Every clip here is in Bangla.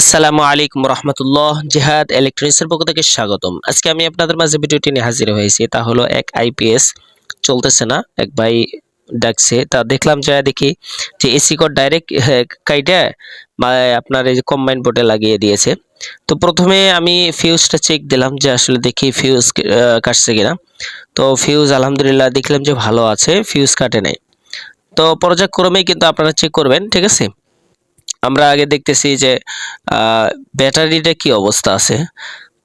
আসসালামু আলাইকুম রহমতুল্লাহ, জেহাদ ইলেকট্রনিক্সের পক্ষ থেকে স্বাগতম। আজকে আমি আপনাদের মাঝে ভিডিওটি নিয়ে হাজির হয়েছি, তা হলো এক আইপিএস চলতেছে না, এক ভাই ডাকছে, তা দেখলাম যা দেখি যে এসি কোড ডাইরেক্ট কাইটা বা আপনার এই যে কম্বাইন বোর্ডে লাগিয়ে দিয়েছে। তো প্রথমে আমি ফিউজটা চেক দিলাম যে আসলে দেখি ফিউজ কাটছে কিনা। তো ফিউজ আলহামদুলিল্লাহ দেখলাম যে ভালো আছে ফিউজ কাটে নাই। তো পর্যায়ক্রমেই কিন্তু আপনারা চেক করবেন, ঠিক আছে? আমরা আগে দেখতেছি যে ব্যাটারিটা কি অবস্থা আছে?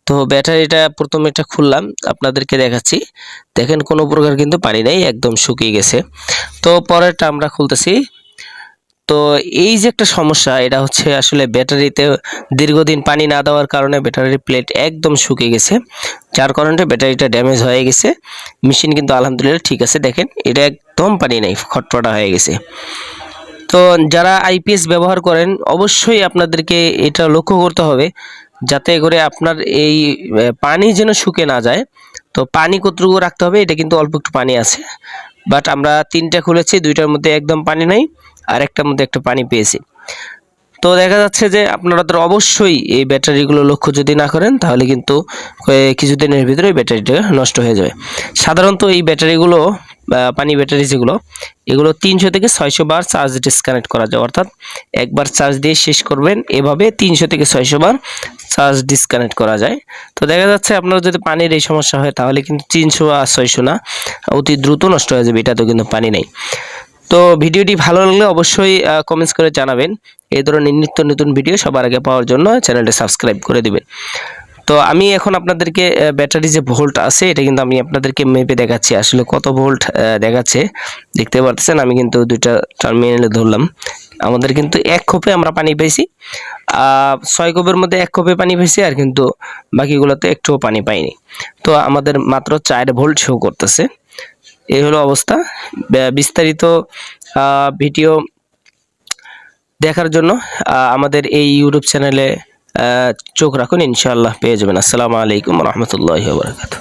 তো ব্যাটারিটা প্রথমে এটা খুললাম, আপনাদেরকে দেখাচ্ছি। দেখেন কোনো প্রকার কিন্তু পানি নেই, একদম শুকিয়ে গেছে। তো পরেরটা আমরা খুলতেছি। তো এই যে একটা সমস্যা, এটা হচ্ছে আসলে ব্যাটারিতে দীর্ঘদিন পানি না দেওয়ার কারণে ব্যাটারির প্লেট একদম শুকিয়ে গেছে, যার কারণে ব্যাটারিটা ড্যামেজ হয়ে গেছে। মেশিন কিন্তু আলহামদুলিল্লাহ ঠিক আছে, দেখেন, এটা একদম পানি নেই খটফটা হয়ে গেছে। তো যারা আইপিএস ব্যবহার করেন, অবশ্যই আপনাদেরকে এটা লক্ষ্য করতে হবে, যাতে করে আপনার এই পানি যেন শুকে না যায়। তো পানি কতটুকু রাখতে হবে, এটা কিন্তু অল্প একটু পানি আছে। বাট আমরা তিনটা খুলেছি, দুইটার মধ্যে একদম পানি নাই, আর একটার মধ্যে একটা পানি পেয়েছি। তো দেখা যাচ্ছে যে আপনাদের অবশ্যই এই ব্যাটারিগুলো লক্ষ্য যদি না করেন, তাহলে কিন্তু কিছুদিনের ভিতরে ব্যাটারিটা নষ্ট হয়ে যাবে। সাধারণত এই ব্যাটারিগুলো পানি ব্যাটারি যেগুলো এগুলো তিনশো থেকে ছয়শো বার চার্জ ডিসকানেক্ট করা যায়। অর্থাৎ একবার চার্জ দিয়ে শেষ করবেন, এভাবে তিনশো থেকে ছয়শো বার চার্জ ডিসকানেক্ট করা যায়। তো দেখা যাচ্ছে আপনার যদি পানির এই সমস্যা হয়, তাহলে কিন্তু তিনশো আর ছয়শো না, অতি দ্রুত নষ্ট হয়ে যাবে, এটাতেও কিন্তু পানি নেই। তো ভিডিওটি ভালো লাগলে অবশ্যই কমেন্টস করে জানাবেন। এই ধরনের নিত্য নতুন ভিডিও সবার আগে পাওয়ার জন্য চ্যানেলটি সাবস্ক্রাইব করে দিবেন। তো আমি এখন আপনাদেরকে ব্যাটারি যে ভোল্ট আছে, এটা কিন্তু আমি আপনাদেরকে মেপে দেখাচ্ছি। আসলে কত ভোল্ট দেখাচ্ছে। দেখতে পারতেছেন, আমি কিন্তু দুইটা টার্মিনালে ধরলাম। আমাদের কিন্তু এক কোপে আমরা পানি পেয়েছি ছয় কোপের মধ্যে এক কোপে পানি পেয়েছি আর কিন্তু বাকিগুলোতে একটুও পানি পাইনি। তো আমাদের মাত্র চার ভোল্ট শো করতেছে। এই হলো অবস্থা। বিস্তারিত ভিডিও দেখার জন্য আমাদের এই ইউটিউব চ্যানেলে চোখ রাখুন ইনশাআল্লাহ পেয়ে যাবেন। আসসালামু আলাইকুম রহমতুল্লাহ বারকাত